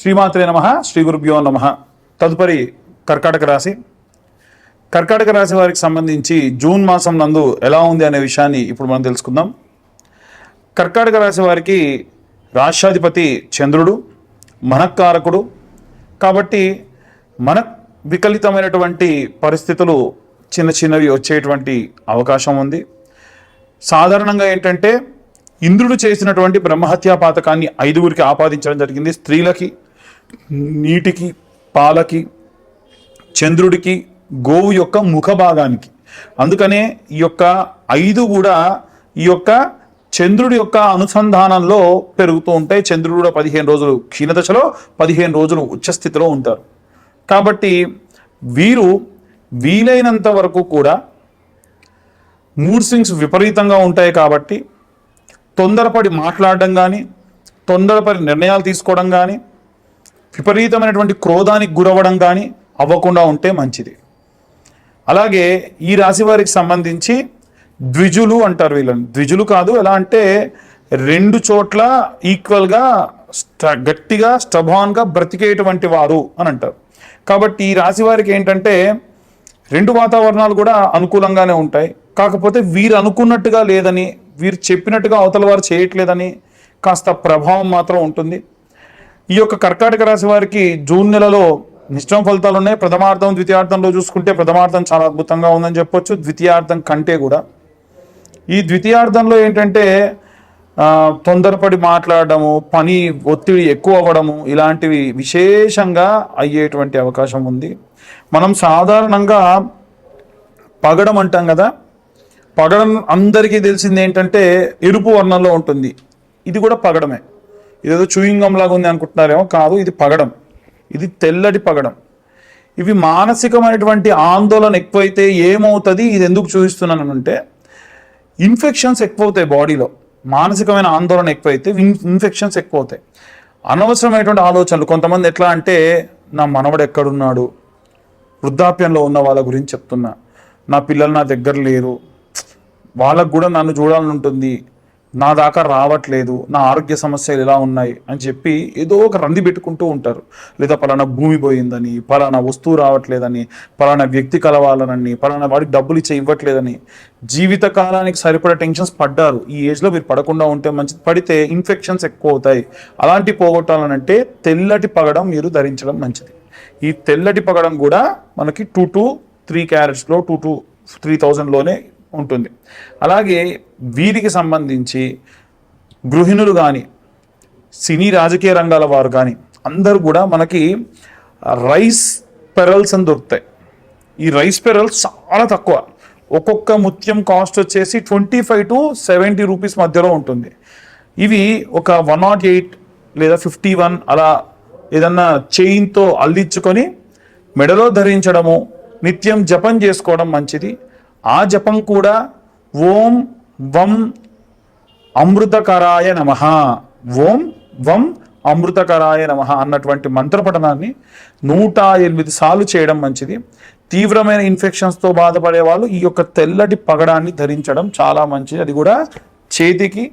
శ్రీమాత్రే నమ శ్రీ గురుభ్యో నమ. తదుపరి కర్కాటక రాశి. కర్కాటక రాశి వారికి సంబంధించి జూన్ మాసం నందు ఎలా ఉంది అనే విషయాన్ని ఇప్పుడు మనం తెలుసుకుందాం. కర్కాటక రాశి వారికి రాష్ట్రాధిపతి చంద్రుడు మనక్కారకుడు కాబట్టి మన వికలితమైనటువంటి పరిస్థితులు చిన్న చిన్నవి వచ్చేటువంటి అవకాశం ఉంది. సాధారణంగా ఏంటంటే ఇంద్రుడు చేసినటువంటి బ్రహ్మహత్యా పాతకాన్ని ఐదుగురికి ఆపాదించడం జరిగింది. స్త్రీలకి నీటికి పాలకి చంద్రుడికి గోవు యొక్క ముఖ భాగానికి అందుకనే ఈ యొక్క ఐదు కూడా ఈ యొక్క చంద్రుడి యొక్క అనుసంధానంలో పెరుగుతూ ఉంటాయి. చంద్రుడు కూడా పదిహేను రోజులు క్షీణదశలో పదిహేను రోజులు ఉచ్చస్థితిలో ఉంటారు. కాబట్టి వీరు వీలైనంత వరకు కూడా మూడ్ స్వింగ్స్ విపరీతంగా ఉంటాయి కాబట్టి తొందరపడి మాట్లాడడం కానీ తొందరపడి నిర్ణయాలు తీసుకోవడం కానీ విపరీతమైనటువంటి క్రోధానికి గురవ్వడం కానీ అవ్వకుండా ఉంటే మంచిది. అలాగే ఈ రాశి వారికి సంబంధించి ద్విజులు అంటారు వీళ్ళని. ద్విజులు కాదు ఎలా అంటే రెండు చోట్ల ఈక్వల్గా స్ట గట్టిగా స్టబాన్గా బ్రతికేటువంటి వారు అని అంటారు. కాబట్టి ఈ రాశి వారికి ఏంటంటే రెండు వాతావరణాలు కూడా అనుకూలంగానే ఉంటాయి. కాకపోతే వీరు అనుకున్నట్టుగా లేదని వీరు చెప్పినట్టుగా అవతల వారు చేయట్లేదని కాస్త ప్రభావం మాత్రం ఉంటుంది. ఈ యొక్క కర్కాటక రాశి వారికి జూన్ నెలలో నిష్టం ఫలితాలు ఉన్నాయి. ప్రథమార్థం ద్వితీయార్థంలో చూసుకుంటే ప్రథమార్థం చాలా అద్భుతంగా ఉందని చెప్పొచ్చు. ద్వితీయార్థం కంటే కూడా. ఈ ద్వితీయార్థంలో ఏంటంటే తొందరపడి మాట్లాడడము పని ఒత్తిడి ఎక్కువ అవ్వడము ఇలాంటివి విశేషంగా అయ్యేటువంటి అవకాశం ఉంది. మనం సాధారణంగా పగడం అంటాం కదా. పగడం అందరికీ తెలిసింది ఏంటంటే ఎరుపు వర్ణంలో ఉంటుంది. ఇది కూడా పగడమే. ఇదేదో చూయింగం లాగా ఉంది అనుకుంటున్నారేమో కాదు ఇది పగడం. ఇది తెల్లటి పగడం. ఇవి మానసికమైనటువంటి ఆందోళన ఎక్కువైతే ఏమవుతుంది? ఇది ఎందుకు చూపిస్తున్నాను అంటే ఇన్ఫెక్షన్స్ ఎక్కువ అవుతాయి బాడీలో మానసికమైన ఆందోళన ఎక్కువైతే ఇన్- ఇన్ఫెక్షన్స్ ఎక్కువ అవుతాయి అనవసరమైనటువంటి ఆలోచనలు. కొంతమంది ఎట్లా అంటే నా మనవడు ఎక్కడున్నాడు? వృద్ధాప్యంలో ఉన్న వాళ్ళ గురించి చెప్తున్నా. నా పిల్లలు నా దగ్గర లేరు. వాళ్ళకు కూడా నన్ను చూడాలని ఉంటుంది నా దాకా రావట్లేదు నా ఆరోగ్య సమస్యలు ఇలా ఉన్నాయి అని చెప్పి ఏదో ఒక రంది పెట్టుకుంటూ ఉంటారు. లేదా పలానా భూమి పోయిందని పలానా వస్తువు రావట్లేదని పలానా వ్యక్తి కలవాలనని పలానా వాడికి డబ్బులు ఇచ్చే ఇవ్వట్లేదని జీవిత కాలానికి సరిపడే టెన్షన్స్ పడ్డారు. ఈ ఏజ్లో మీరు పడకుండా ఉంటే మంచిది. పడితే ఇన్ఫెక్షన్స్ ఎక్కువ అవుతాయి. అలాంటి పోగొట్టాలనంటే తెల్లటి పగడం మీరు ధరించడం మంచిది. ఈ తెల్లటి పగడం కూడా మనకి టూ టు త్రీ క్యారెట్స్లో టూ టు త్రీ థౌజండ్లోనే ఉంటుంది. అలాగే వీరికి సంబంధించి గృహిణులు కానీ సినీ రాజకీయ రంగాల వారు కానీ అందరూ కూడా మనకి రైస్ పెరల్స్ అని దొరుకుతాయి. ఈ రైస్ పెరల్స్ చాలా తక్కువ. ఒక్కొక్క ముత్యం కాస్ట్ వచ్చేసి twenty five to seventy rupees మధ్యలో ఉంటుంది. ఇవి ఒక వన్ నాట్ ఎయిట్ లేదా ఫిఫ్టీ వన్ అలా ఏదన్నా చైన్తో అల్లించుకొని మెడలో ధరించడము నిత్యం జపం చేసుకోవడం మంచిది. ఆ జపం కూడా ఓం వం అమృతకరాయ నమ. ఓం వం అమృతకరాయ నమ అన్నటువంటి మంత్రపఠనాన్ని నూట ఎనిమిది సార్లు చేయడం మంచిది. తీవ్రమైన ఇన్ఫెక్షన్స్తో బాధపడే వాళ్ళు ఈ యొక్క తెల్లటి పగడాన్ని ధరించడం చాలా మంచిది. అది కూడా చేతికి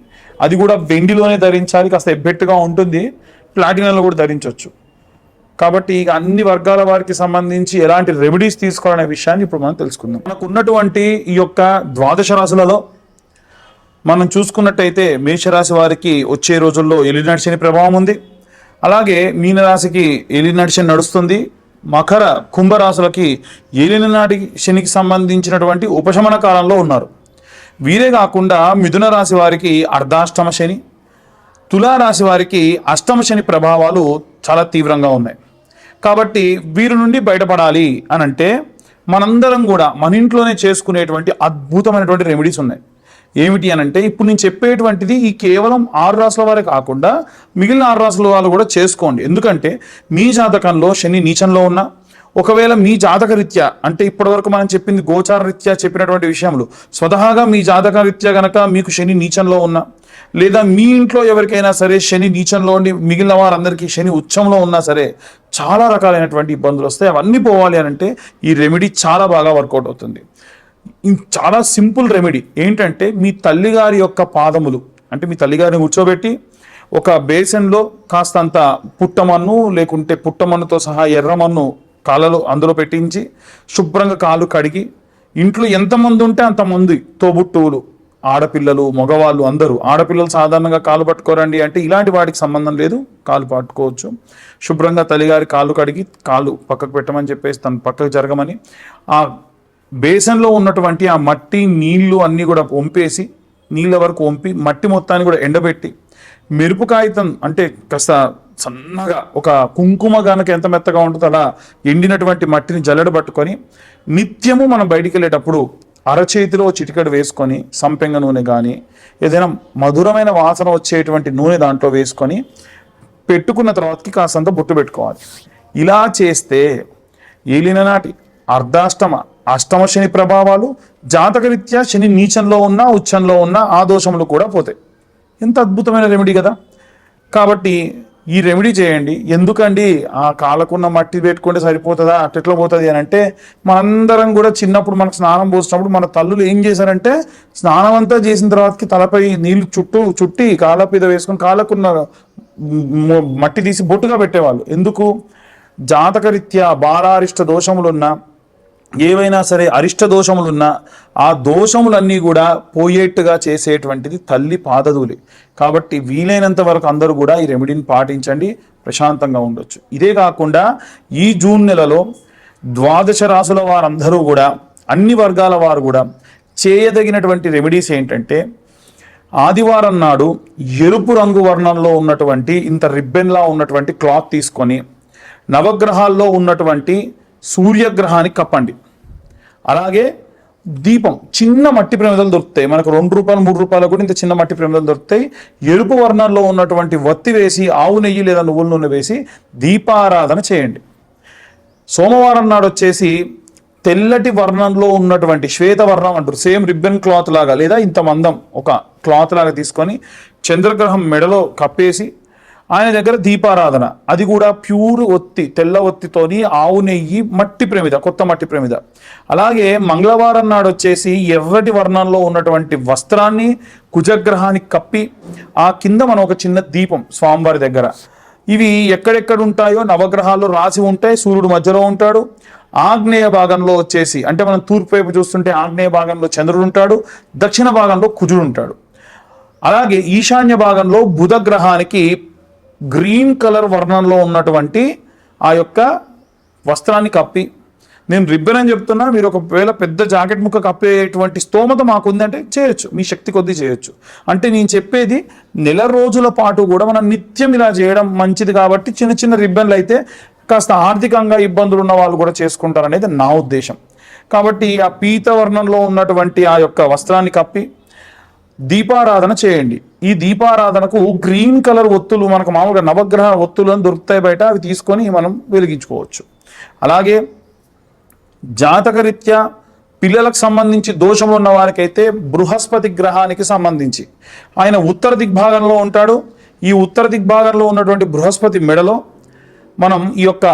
అది కూడా వెండిలోనే ధరించాలి కాస్త ఎబ్బెట్టుగా ఉంటుంది. ప్లాటినంలో కూడా ధరించవచ్చు కాబట్టి ఇక అన్ని వర్గాల వారికి సంబంధించి ఎలాంటి రెమెడీస్ తీసుకోవాలనే విషయాన్ని ఇప్పుడు మనం తెలుసుకుందాం. మనకు ఉన్నటువంటి ఈ యొక్క ద్వాదశ రాశులలో మనం చూసుకున్నట్టయితే మేషరాశి వారికి వచ్చే రోజుల్లో ఎలినాటి శని ప్రభావం ఉంది. అలాగే మీనరాశికి ఎలినాటి శని నడుస్తుంది. మకర కుంభరాశులకి ఏలినాటి శనికి సంబంధించినటువంటి ఉపశమన కాలంలో ఉన్నారు. వీరే కాకుండా మిథున రాశి వారికి అర్ధాష్టమ శని తులారాశి వారికి అష్టమ శని ప్రభావాలు చాలా తీవ్రంగా ఉన్నాయి. కాబట్టి వీరి నుండి బయటపడాలి అని అంటే మనందరం కూడా మన ఇంట్లోనే చేసుకునేటువంటి అద్భుతమైనటువంటి రెమెడీస్ ఉన్నాయి. ఏమిటి అని అంటే ఇప్పుడు నేను చెప్పేటువంటిది ఈ కేవలం ఆరు రాసుల వారే కాకుండా మిగిలిన ఆరు రాసుల వాళ్ళు కూడా చేసుకోండి. ఎందుకంటే మీ జాతకంలో శని నీచంలో ఉన్నా ఒకవేళ మీ జాతక రీత్యా అంటే ఇప్పటివరకు మనం చెప్పింది గోచార రీత్యా చెప్పినటువంటి విషయంలో స్వతహాగా మీ జాతక రీత్యా గనక మీకు శని నీచంలో ఉన్నా లేదా మీ ఇంట్లో ఎవరికైనా సరే శని నీచంలో ఉండి మిగిలిన వారందరికీ శని ఉచ్చంలో ఉన్నా సరే చాలా రకాలైనటువంటి ఇబ్బందులు వస్తాయి. అవన్నీ పోవాలి అని అంటే ఈ రెమెడీ చాలా బాగా వర్కౌట్ అవుతుంది. చాలా సింపుల్ రెమెడీ ఏంటంటే మీ తల్లిగారి యొక్క పాదములు అంటే మీ తల్లిగారిని కూర్చోబెట్టి ఒక బేసన్లో కాస్తంత పుట్టమన్ను లేకుంటే పుట్టమన్నుతో సహా ఎర్రమన్ను కాళ్ళలో అందులో పెట్టించి శుభ్రంగా కాలు కడిగి ఇంట్లో ఎంతమంది ఉంటే అంతమంది తోబుట్టువులు ఆడపిల్లలు మగవాళ్ళు అందరూ. ఆడపిల్లలు సాధారణంగా కాలు పట్టుకోరండి అంటే ఇలాంటి వాటికి సంబంధం లేదు. కాలు పట్టుకోవచ్చు. శుభ్రంగా తల్లిగారి కాలు కడిగి కాలు పక్కకు పెట్టమని చెప్పేసి తను పక్కకు జరగమని ఆ బేసన్లో ఉన్నటువంటి ఆ మట్టి నీళ్ళు అన్నీ కూడా వంపేసి నీళ్ళ వరకు వంపి మట్టి మొత్తాన్ని కూడా ఎండబెట్టి మెరుపు కాగితం అంటే కాస్త సన్నగా ఒక కుంకుమ గనక ఎంత మెత్తగా ఉంటుందో అలా ఎండినటువంటి మట్టిని జల్లెడ పట్టుకొని నిత్యము మనం బయటికి వెళ్ళేటప్పుడు అరచేతిలో చిటికెడు వేసుకొని సంపెంగ నూనె కానీ ఏదైనా మధురమైన వాసన వచ్చేటువంటి నూనె దాంట్లో వేసుకొని పెట్టుకున్న తర్వాతకి కాసంత బొట్టు పెట్టుకోవాలి. ఇలా చేస్తే ఏలిన నాటి అర్ధాష్టమ అష్టమ శని ప్రభావాలు జాతకరీత్యా శని నీచంలో ఉన్నా ఉచ్చంలో ఉన్నా ఆ దోషములు కూడా పోతాయి. ఎంత అద్భుతమైన రెమెడీ కదా. కాబట్టి ఈ రెమెడీ చేయండి. ఎందుకండి? ఆ కాలకున్న మట్టి పెట్టుకుంటే సరిపోతుందా? అట్లా పోతుంది అని అంటే మనందరం కూడా చిన్నప్పుడు మనకు స్నానం పోసినప్పుడు మన తల్లులు ఏం చేశారంటే స్నానం అంతా చేసిన తర్వాతకి తలపై నీళ్ళు చుట్టూ చుట్టి కాళ్ళ మీద వేసుకొని కాళ్ళకున్న మట్టి తీసి బొట్టుగా పెట్టేవాళ్ళు. ఎందుకు? జాతకరీత్యా బారారిష్ట దోషములున్నా ఏవైనా సరే అరిష్ట దోషములున్నా ఆ దోషములన్నీ కూడా పోయేట్టుగా చేసేటువంటిది తల్లి పాదధూలి కాబట్టి వీలైనంత వరకు అందరూ కూడా ఈ రెమెడీని పాటించండి ప్రశాంతంగా ఉండొచ్చు. ఇదే కాకుండా ఈ జూన్ నెలలో ద్వాదశ రాసుల వారందరూ కూడా అన్ని వర్గాల వారు కూడా చేయదగినటువంటి రెమెడీస్ ఏంటంటే ఆదివారం నాడు ఎరుపు రంగు వర్ణంలో ఉన్నటువంటి ఇంత రిబ్బెన్లా ఉన్నటువంటి క్లాత్ తీసుకొని నవగ్రహాల్లో ఉన్నటువంటి సూర్యగ్రహానికి కప్పండి. అలాగే దీపం చిన్న మట్టి ప్రమిదలు దొరుకుతాయి. మనకు రెండు రూపాయలు మూడు రూపాయలు కూడా ఇంత చిన్న మట్టి ప్రమిదలు దొరుకుతాయి. ఎరుపు వర్ణంలో ఉన్నటువంటి వత్తి వేసి ఆవు నెయ్యి లేదా నువ్వుల నూనె వేసి దీపారాధన చేయండి. సోమవారం నాడు వచ్చేసి తెల్లటి వర్ణంలో ఉన్నటువంటి శ్వేత వర్ణం అంటారు. సేమ్ రిబ్బన్ క్లాత్ లాగా లేదా ఇంత మందం ఒక క్లాత్ లాగా తీసుకొని చంద్రగ్రహం మెడలో కప్పేసి ఆయన దగ్గర దీపారాధన. అది కూడా ప్యూర్ ఒత్తి తెల్ల ఒత్తితోని ఆవు నెయ్యి మట్టి ప్రమిద కొత్త మట్టి ప్రమిద. అలాగే మంగళవారం నాడు వచ్చేసి ఎర్రటి వర్ణంలో ఉన్నటువంటి వస్త్రాన్ని కుజగ్రహానికి కప్పి ఆ కింద మనం ఒక చిన్న దీపం స్వామివారి దగ్గర. ఇవి ఎక్కడెక్కడ ఉంటాయో నవగ్రహాల్లో రాసి ఉంటాయి సూర్యుడు మధ్యలో ఉంటాడు. ఆగ్నేయ భాగంలో వచ్చేసి అంటే మనం తూర్పు వైపు చూస్తుంటే ఆగ్నేయ భాగంలో చంద్రుడు ఉంటాడు దక్షిణ భాగంలో కుజుడు ఉంటాడు. అలాగే ఈశాన్య భాగంలో బుధ గ్రహానికి గ్రీన్ కలర్ వర్ణంలో ఉన్నటువంటి ఆ యొక్క వస్త్రాన్ని కప్పి నేను రిబ్బన్ అని చెప్తున్నా మీరు ఒకవేళ పెద్ద జాకెట్ ముక్క కప్పేటువంటి స్తోమత మాకు ఉందంటే చేయొచ్చు మీ శక్తి కొద్దీ చేయొచ్చు. అంటే నేను చెప్పేది నెల రోజుల పాటు కూడా మనం నిత్యం ఇలా చేయడం మంచిది కాబట్టి చిన్న చిన్న రిబ్బన్లు అయితే కాస్త ఆర్థికంగా ఇబ్బందులు ఉన్న వాళ్ళు కూడా చేసుకుంటారు అనేది నా ఉద్దేశం. కాబట్టి ఆ పీత వర్ణంలో ఉన్నటువంటి ఆ యొక్క వస్త్రాన్ని కప్పి దీపారాధన చేయండి. ఈ దీపారాధనకు గ్రీన్ కలర్ ఒత్తులు మనకు మామూలుగా నవగ్రహ ఒత్తులు అని దొరుకుతాయి బయట అవి తీసుకొని మనం వెలిగించుకోవచ్చు. అలాగే జాతకరీత్యా పిల్లలకు సంబంధించి దోషములు ఉన్న వారికైతే బృహస్పతి గ్రహానికి సంబంధించి. ఆయన ఉత్తర దిగ్భాగంలో ఉంటాడు. ఈ ఉత్తర దిగ్భాగంలో ఉన్నటువంటి బృహస్పతి మెడలో మనం ఈ యొక్క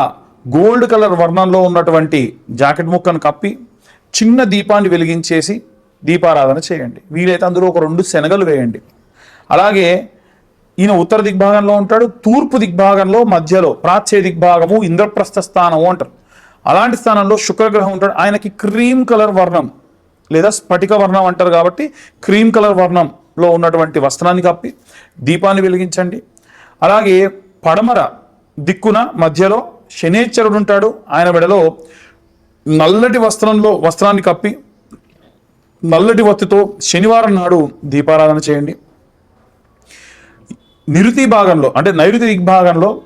గోల్డ్ కలర్ వర్ణంలో ఉన్నటువంటి జాకెట్ ముక్కను కప్పి చిన్న దీపాన్ని వెలిగించేసి దీపారాధన చేయండి. వీలైతే అందులో ఒక రెండు శనగలు వేయండి. అలాగే ఈయన ఉత్తర దిగ్భాగంలో ఉంటాడు తూర్పు దిగ్భాగంలో మధ్యలో ప్రాచ్య దిగ్భాగము ఇంద్రప్రస్థ స్థానము అంటారు. అలాంటి స్థానంలో శుక్రగ్రహం ఉంటాడు. ఆయనకి క్రీమ్ కలర్ వర్ణం లేదా స్ఫటిక వర్ణం అంటారు కాబట్టి క్రీమ్ కలర్ వర్ణంలో ఉన్నటువంటి వస్త్రాన్ని కప్పి దీపాన్ని వెలిగించండి. అలాగే పడమర దిక్కున మధ్యలో శనేశ్వరుడు ఉంటాడు. ఆయన మెడలో నల్లటి వస్త్రంలో వస్త్రాన్ని కప్పి నల్లటి వత్తితో శనివారం నాడు దీపారాధన చేయండి. నిరుతి భాగంలో అంటే నైరుతి దిగ్భాగంలో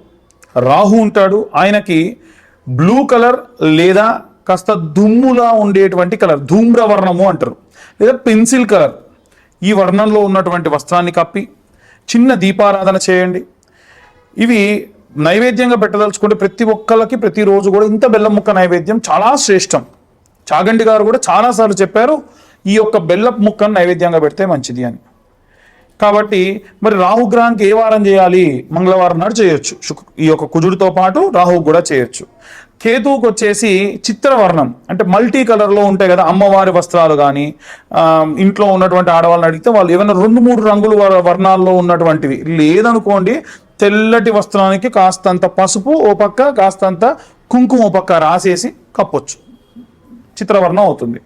రాహు ఉంటాడు. ఆయనకి బ్లూ కలర్ లేదా కాస్త దుమ్ములా ఉండేటువంటి కలర్ ధూమ్ర వర్ణము అంటారు. లేదా పెన్సిల్ కలర్. ఈ వర్ణంలో ఉన్నటువంటి వస్త్రాన్ని కప్పి చిన్న దీపారాధన చేయండి. ఇవి నైవేద్యంగా పెట్టదలుచుకుంటే ప్రతి ఒక్కళ్ళకి ప్రతిరోజు కూడా ఇంత బెల్లం ముక్క నైవేద్యం చాలా శ్రేష్టం. చాగంటి గారు కూడా చాలాసార్లు చెప్పారు ఈ యొక్క బెల్లపు ముక్కను నైవేద్యంగా పెడితే మంచిది అని. కాబట్టి మరి రాహుగ్రహానికి ఏ వారం చేయాలి? మంగళవారం నాడు చేయొచ్చు. ఈ యొక్క కుజుడితో పాటు రాహువు కూడా చేయొచ్చు. కేతువుకి వచ్చేసి చిత్రవర్ణం అంటే మల్టీ కలర్లో ఉంటాయి కదా అమ్మవారి వస్త్రాలు కానీ ఇంట్లో ఉన్నటువంటి ఆడవాళ్ళని అడిగితే వాళ్ళు ఏమైనా రెండు మూడు రంగులు వర్ణాల్లో ఉన్నటువంటివి. లేదనుకోండి తెల్లటి వస్త్రానికి కాస్తంత పసుపు ఓ పక్క కాస్తంత కుంకుమ ఓ పక్క రాసేసి కప్పొచ్చు. చిత్రవర్ణం అవుతుంది.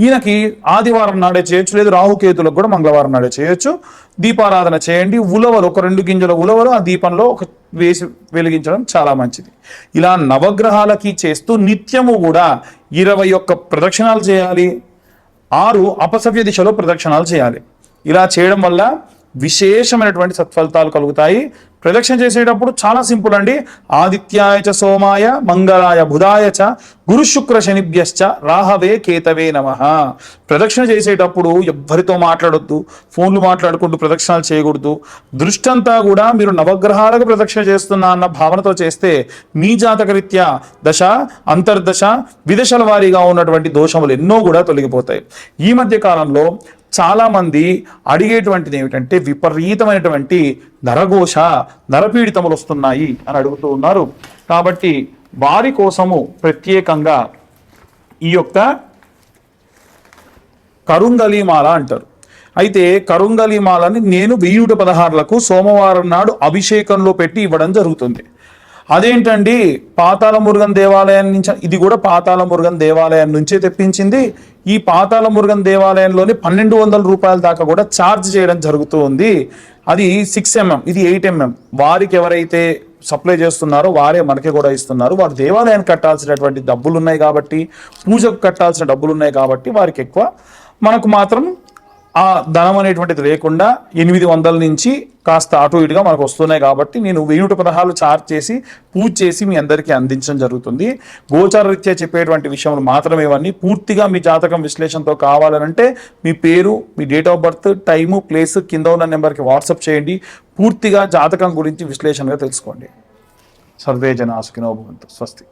ఈయనకి ఆదివారం నాడే చేయొచ్చు లేదు రాహుకేతులకు కూడా మంగళవారం నాడే చేయొచ్చు. దీపారాధన చేయండి. ఉలవలు ఒక రెండు గింజల ఉలవలు ఆ దీపంలో ఒక వేసి వెలిగించడం చాలా మంచిది. ఇలా నవగ్రహాలకి చేస్తూ నిత్యము కూడా ఇరవై ఒక్క ప్రదక్షిణాలు చేయాలి. ఆరు అపసవ్య దిశలో ప్రదక్షిణాలు చేయాలి. ఇలా చేయడం వల్ల విశేషమైనటువంటి సత్ఫలితాలు కలుగుతాయి. ప్రదక్షిణ చేసేటప్పుడు చాలా సింపుల్ అండి. ఆదిత్యాయ చ సోమాయ మంగళాయ బుధాయ చ గురు శుక్ర శనిభ్యశ్చ రాహవే కేతవే నమ. ప్రదక్షిణ చేసేటప్పుడు ఎవ్వరితో మాట్లాడొద్దు. ఫోన్లు మాట్లాడుకుంటూ ప్రదక్షిణాలు చేయకూడదు. దృష్టంతా కూడా మీరు నవగ్రహాలకు ప్రదక్షిణ చేస్తున్నా అన్న భావనతో చేస్తే మీ జాతకరీత్యా దశ అంతర్దశ విదశల వారీగా ఉన్నటువంటి దోషములు ఎన్నో కూడా తొలగిపోతాయి. ఈ మధ్య కాలంలో చాలామంది అడిగేటువంటిది ఏమిటంటే విపరీతమైనటువంటి నరఘోష నరపీడితములు వస్తున్నాయి అని అడుగుతూ ఉన్నారు. కాబట్టి వారి కోసము ప్రత్యేకంగా ఈ యొక్క కరుంగలీమాల అంటారు. అయితే కరుంగలీమాలని నేను వెయ్యూట పదహారులకు సోమవారం నాడు అభిషేకంలో పెట్టి ఇవ్వడం జరుగుతుంది. అదేంటండి? పాతాళ మురుగన్ దేవాలయం నుంచి ఇది కూడా పాతాళ మురుగన్ దేవాలయం నుంచే తెప్పించింది. ఈ పాతాళ మురుగన్ దేవాలయంలోని పన్నెండు వందల రూపాయల దాకా కూడా ఛార్జ్ చేయడం జరుగుతూ ఉంది. అది సిక్స్ ఎంఎం ఇది ఎయిట్ ఎంఎం వారికి ఎవరైతే సప్లై చేస్తున్నారో వారే మనకి కూడా ఇస్తున్నారు. వారు దేవాలయానికి కట్టాల్సినటువంటి డబ్బులు ఉన్నాయి కాబట్టి పూజకు కట్టాల్సిన డబ్బులు ఉన్నాయి కాబట్టి వారికి ఎక్కువ. మనకు మాత్రం ఆ ధనం అనేటువంటిది లేకుండా ఎనిమిది వందల నుంచి కాస్త అటు ఇటుగా మనకు వస్తున్నాయి కాబట్టి నేను వెయ్యి పదహారు చార్జ్ చేసి పూజ చేసి మీ అందరికీ అందించడం జరుగుతుంది. గోచార రీత్యా చెప్పేటువంటి విషయంలో మాత్రమే ఇవన్నీ పూర్తిగా మీ జాతకం విశ్లేషణతో కావాలనంటే మీ పేరు మీ date of birth time place కింద ఉన్న నెంబర్కి వాట్సాప్ చేయండి. పూర్తిగా జాతకం గురించి విశ్లేషణగా తెలుసుకోండి. సర్వే జన ఆసుకినో భవంతు. స్వస్తి.